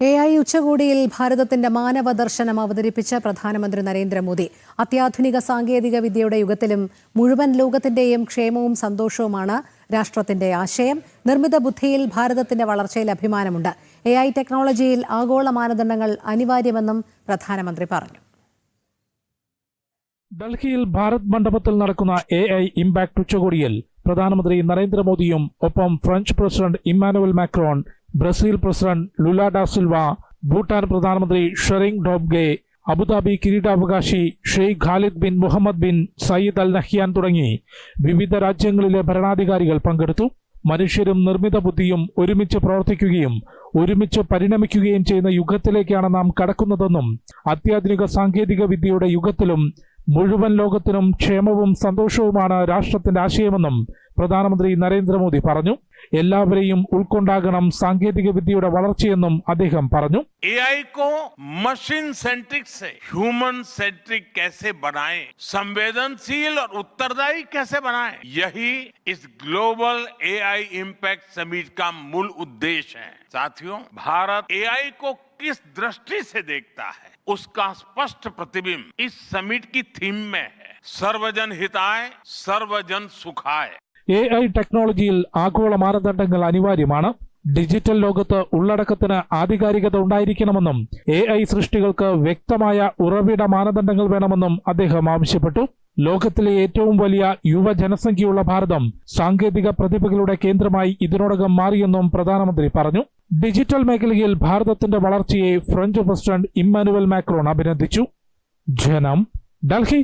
A I ഉച്ചകോടിയിൽ ഭാരതത്തിന്റെ മാനവ ദർശനം അവതരിപ്പിച്ച പ്രധാനമന്ത്രി നരേന്ദ്രമോദി. അത്യാധുനിക സാങ്കേതിക വിദ്യയുടെ യുഗത്തിലും മുഴുവൻ ലോകത്തിന്റെയും ക്ഷേമവും സന്തോഷവുമാണ് രാഷ്ട്രത്തിന്റെ ആശയം. നിർമ്മിത ബുദ്ധിയിൽ ഭാരതത്തിന്റെ വളർച്ചയിൽ അഭിമാനമുണ്ട്. എ ഐ ടെക്നോളജിയിൽ ആഗോള മാനദണ്ഡങ്ങൾ അനിവാര്യമെന്നും പ്രധാനമന്ത്രി പറഞ്ഞു. ഡൽഹിയിൽ ഭാരത് മണ്ഡപത്തിൽ നടക്കുന്ന എ ഐ ഇമ്പാക്ട് ഉച്ചകോടിയിൽ പ്രധാനമന്ത്രി നരേന്ദ്രമോദിയും ഒപ്പം French president Emmanuel Macron Brazil president Lula da Silva Bhutan പ്രധാനമന്ത്രി ഷെറിങ് ഡോബ്ഗെ അബുദാബി കിരീടാവകാശി Sheikh Khalid bin Mohammed bin Zayed Al Nahyan തുടങ്ങി വിവിധ രാജ്യങ്ങളിലെ ഭരണാധികാരികൾ പങ്കെടുത്തു. മനുഷ്യരും നിർമ്മിത ബുദ്ധിയും ഒരുമിച്ച് പ്രവർത്തിക്കുകയും ഒരുമിച്ച് പരിണമിക്കുകയും ചെയ്യുന്ന യുഗത്തിലേക്കാണ് നാം കടക്കുന്നതെന്നും അത്യാധുനിക സാങ്കേതിക വിദ്യയുടെ യുഗത്തിലും മുഴുവൻ ലോകത്തിനും ക്ഷേമവും സന്തോഷവുമാണ് രാഷ്ട്രത്തിന്റെ ആശയമെന്നും പ്രധാനമന്ത്രി നരേന്ദ്രമോദി പറഞ്ഞു. എല്ലാവരെയും ഉൾക്കൊണ്ടാകണം സാങ്കേതിക വിദ്യയുടെ വളർച്ചയെന്നും അദ്ദേഹം പറഞ്ഞു एआई को मशीन सेंट्रिक से ह्यूमन सेंट्रिक कैसे बनाएं, संवेदनशील और उत्तरदायी कैसे बनाएं, यही इस ग्लोबल एआई इम्पैक्ट समिट का मूल उद्देश्य है साथियों भारत एआई को किस दृष्टि से देखता है उसका स्पष्ट प्रतिबिंब इस समिट की थीम में है सर्वजन हिताय सर्वजन सुखाय എ ഐ ടെക്നോളജിയിൽ ആഗോള മാനദണ്ഡങ്ങൾ അനിവാര്യമാണ്. ഡിജിറ്റൽ ലോകത്ത് ഉള്ളടക്കത്തിന് ആധികാരികത ഉണ്ടായിരിക്കണമെന്നും എ ഐ സൃഷ്ടികൾക്ക് വ്യക്തമായ ഉറവിട മാനദണ്ഡങ്ങൾ വേണമെന്നും അദ്ദേഹം ആവശ്യപ്പെട്ടു. ലോകത്തിലെ ഏറ്റവും വലിയ യുവജനസംഖ്യയുള്ള ഭാരതം സാങ്കേതിക പ്രതിഭകളുടെ കേന്ദ്രമായി ഇതിനോടകം മാറിയെന്നും പ്രധാനമന്ത്രി പറഞ്ഞു. ഡിജിറ്റൽ മേഖലയിൽ ഭാരതത്തിന്റെ വളർച്ചയെ ഫ്രഞ്ച് പ്രസിഡന്റ് ഇമ്മാനുവൽ മാക്രോൺ അഭിനന്ദിച്ചു. ജനം ഡൽഹി